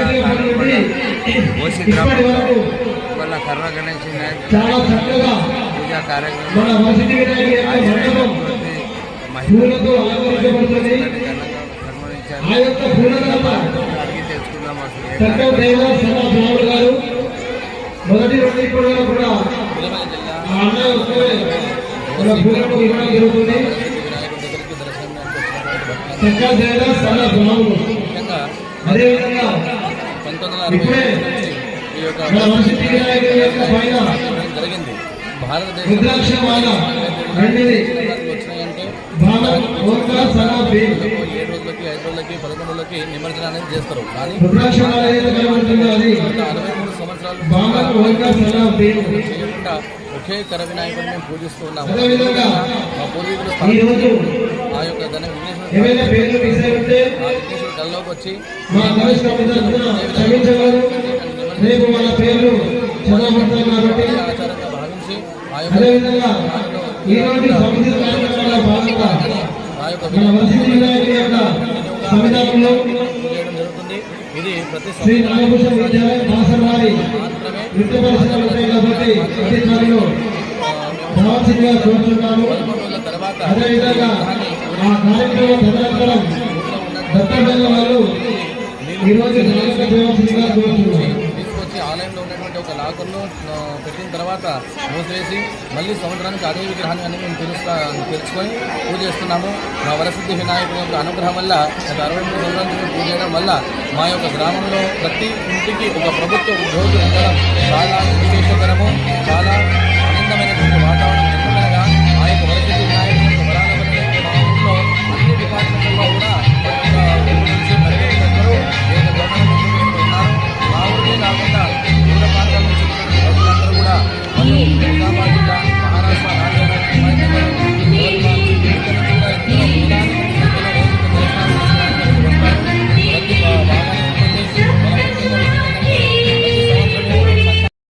వినాయకుడి యొక్క మండపం పూలతో అలంకరించబడుతుంది. ఆ యొక్క పూలదండ అడిగి తెచ్చుకుందాం అసలు ఏ చక్కగా దేవ సభా బ్రాహ్మణుడు గారు. మొదటి రెండు ఇప్పుడు కూడా వస్తే జరుగుతుంది. చక్కగా దేవ సభా బ్రాహ్మణుడు అదేవిధంగా ఇప్పుడే మన వినాయకుడి యొక్క పైన జరిగింది. రుద్రాక్షమాల రెండుది భారత్ సనా బేల్ ఏడు రోజులకి ఐదు రోజులకి పదకొండు రోజులకి నిమజ్జనం అనేది చేస్తారు. కానీ కనబడుతుందో అది. అరవై చేయకుండా ఒకే కర వినాయకుడిని మేము పూజిస్తూ ఉన్నాము. మా పూర్వీకులు ఆ యొక్క ధన విఘ్నేశ్వర ఏవైనా పేర్లు మిస్ అయి ఉంటే ఆ విఘ్నేశ్వర కల్లోకి వచ్చి ఆచారంగా భావించి ఆ యొక్క ఆ యొక్క సంవిధానంలో జరుగుతుంది ఇది ప్రతి తర్వాత తీసుకొచ్చి ఆలయంలో ఉన్నటువంటి ఒక లాకర్లో ఆ, పెట్టిన తర్వాత మూసివేసి మళ్ళీ సంవత్సరానికి అదే విగ్రహాన్ని అని మేము తెలుస్తా తెలుసుకొని పూజ చేస్తున్నాము. మా వరసిద్ధి వినాయకుని యొక్క అనుగ్రహం వల్ల గత అరవై మూడు చేయడం వల్ల మా యొక్క గ్రామంలో ప్రతి ఇంటికి ఒక ప్రభుత్వ ఉద్యోగి ఉండడం చాలా విశేషకరము చాలా